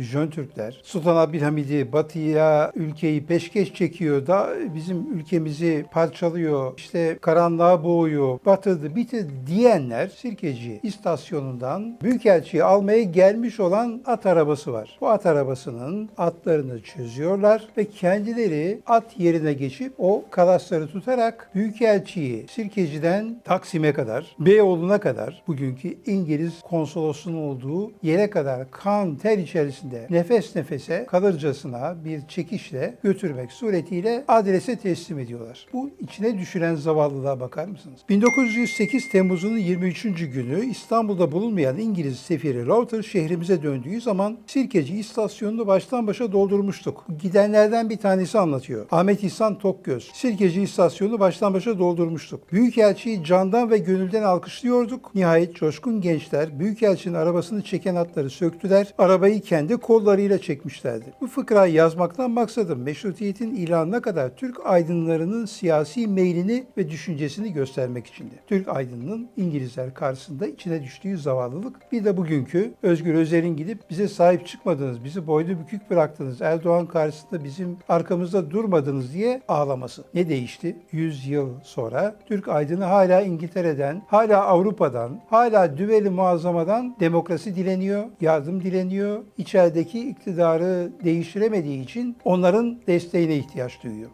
Jön Türkler, Sultan Abdülhamid'i batıya ülkeyi peşkeş çekiyor da bizim ülkemizi parçalıyor, işte karanlığa boğuyor, batırdı, bitirdi diyenler Sirkeci istasyonundan Büyükelçiyi almaya gelmiş olan at arabası var. Bu at arabasının atlarını çözüyorlar ve kendileri at yerine geçip o kalasları tutarak Büyükelçiyi Sirkeci'den Taksim'e kadar, Beyoğlu'na kadar bugünkü İngiliz konsolosunun olduğu yere kadar kan ter içerisinde nefes nefese kalırcasına bir çekişle götürmek suretiyle adrese teslim ediyorlar. Bu içine düşüren zavallılığa bakar mısınız? 1908 Temmuz'un 23. günü İstanbul'da bulunmayan İngiliz sefiri Reuter şehrimize döndüğü zaman Sirkeci istasyonunu baştan başa doldurmuştuk. Gidenlerden bir tanesi anlatıyor. Ahmet İhsan Tokgöz. Sirkeci istasyonunu baştan başa doldurmuştuk. Büyükelçiyi candan ve gönülden alkışlıyorduk. Nihayet coşkun gençler Büyükelçinin arabasını çeken atları söktüler. Arabayı kendi kollarıyla çekmişlerdi. Bu fıkrayı yazmaktan maksadım meşrutiyetin ilanına kadar Türk aydınlarının siyasi meylini ve düşüncesini göstermek içindi. Türk aydınının İngilizler karşısında içine düştüğü zavallılık bir de bugünkü Özgür Özel'in gidip bize sahip çıkmadınız, bizi boynu bükük bıraktınız, Erdoğan karşısında bizim arkamızda durmadınız diye ağlaması. Ne değişti? 100 yıl sonra Türk aydını hala İngiltere'den, hala Avrupa'dan, hala düveli muazzamadan demokrasi dileniyor, yardım dileniyor. İçerideki iktidarı değiştiremediği için onların desteğine ihtiyaç duyuyor.